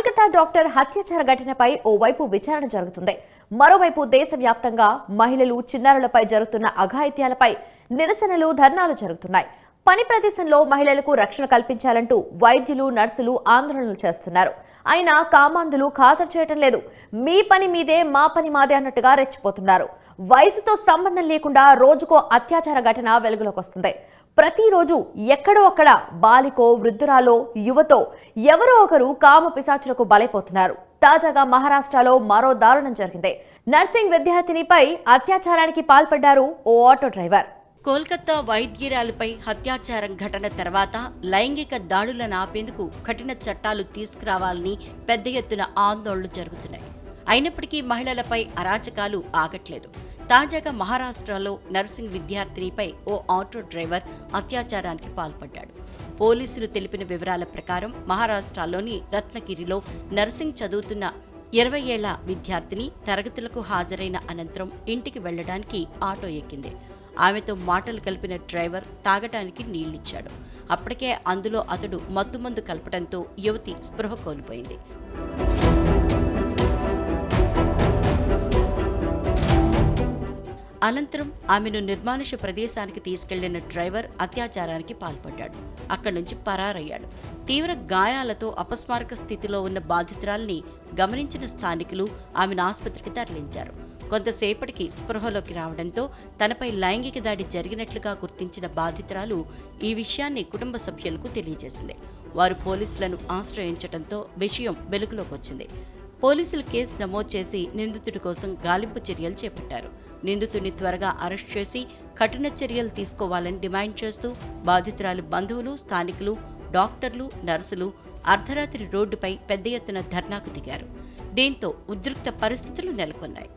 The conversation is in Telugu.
కోల్కతా డాక్టర్ హత్యాచార ఘటనపై ఓవైపు విచారణ జరుగుతుంది. మరోవైపు దేశవ్యాప్తంగా మహిళలు చిన్నారులపై జరుగుతున్న అఘాయిత్యాలపై నిరసనలు ధర్నాలు జరుగుతున్నాయి. పని ప్రదేశంలో మహిళలకు రక్షణ కల్పించాలంటూ వైద్యులు నర్సులు ఆందోళనలు చేస్తున్నారు. అయినా కామాంధులు ఖాతరు చేయటం లేదు. మీ పని మీదే మా పని మాదే అన్నట్టుగా రెచ్చిపోతున్నారు. వయసుతో సంబంధం లేకుండా రోజుకో అత్యాచార ఘటన వెలుగులోకి వస్తుంది. ప్రతిరోజు ఎక్కడో అక్కడ బాలికో వృద్ధురాలో యువతో ఎవరో ఒకరు కామ పిశాచులకు బలైపోతున్నారు. తాజాగా మహారాష్ట్రలో మరో దారుణం జరిగింది. నర్సింగ్ విద్యార్థినిపై అత్యాచారానికి పాల్పడ్డారు ఓ ఆటో డ్రైవర్. కోల్కతా వైద్యురాలపై హత్యాచారం ఘటన తర్వాత లైంగిక దాడులను ఆపేందుకు కఠిన చట్టాలు తీసుకురావాలని పెద్ద ఎత్తున ఆందోళనలు జరుగుతున్నాయి. అయినప్పటికీ మహిళలపై అరాచకాలు ఆగట్లేదు. తాజాగా మహారాష్ట్రలో నర్సింగ్ విద్యార్థినిపై ఓ ఆటో డ్రైవర్ అత్యాచారానికి పాల్పడ్డాడు. పోలీసులు తెలిపిన వివరాల ప్రకారం మహారాష్ట్రలోని రత్నగిరిలో నర్సింగ్ చదువుతున్న ఇరవై ఏళ్ళ విద్యార్థిని తరగతులకు హాజరైన అనంతరం ఇంటికి వెళ్ళడానికి ఆటో ఎక్కింది. ఆమెతో మాటలు కలిపిన డ్రైవర్ తాగటానికి నీళ్ళిచ్చాడు అప్పటికే అందులో అతడు మత్తుమందు కలపడంతో యువతి స్పృహ కోల్పోయింది. అనంతరం ఆమెను నిర్మానుష ప్రదేశానికి తీసుకెళ్ళిన డ్రైవర్ అత్యాచారానికి పాల్పడ్డాడు. అక్కడి నుంచి పరారయ్యాడు. తీవ్ర గాయాలతో అపస్మారక స్థితిలో ఉన్న బాధితురాల్ని గమనించిన స్థానికులు ఆమెను ఆసుపత్రికి తరలించారు. కొంతసేపటికి స్పృహలోకి రావడంతో తనపై లైంగిక దాడి జరిగినట్లుగా గుర్తించిన బాధితురాలు ఈ విషయాన్ని కుటుంబ సభ్యులకు తెలియజేసింది. వారు పోలీసులను ఆశ్రయించడంతో విషయం వెలుగులోకి వచ్చింది. పోలీసులు కేసు నమోదు చేసి నిందితుడి కోసం గాలింపు చర్యలు చేపట్టారు. నిందితుడిని త్వరగా అరెస్ట్ చేసి కఠిన చర్యలు తీసుకోవాలని డిమాండ్ చేస్తూ బాధితురాలి బంధువులు స్థానికులు డాక్టర్లు నర్సులు అర్ధరాత్రి రోడ్డుపై పెద్ద ఎత్తున ధర్నాకు దిగారు. దీంతో ఉద్రిక్త పరిస్థితులు నెలకొన్నాయి.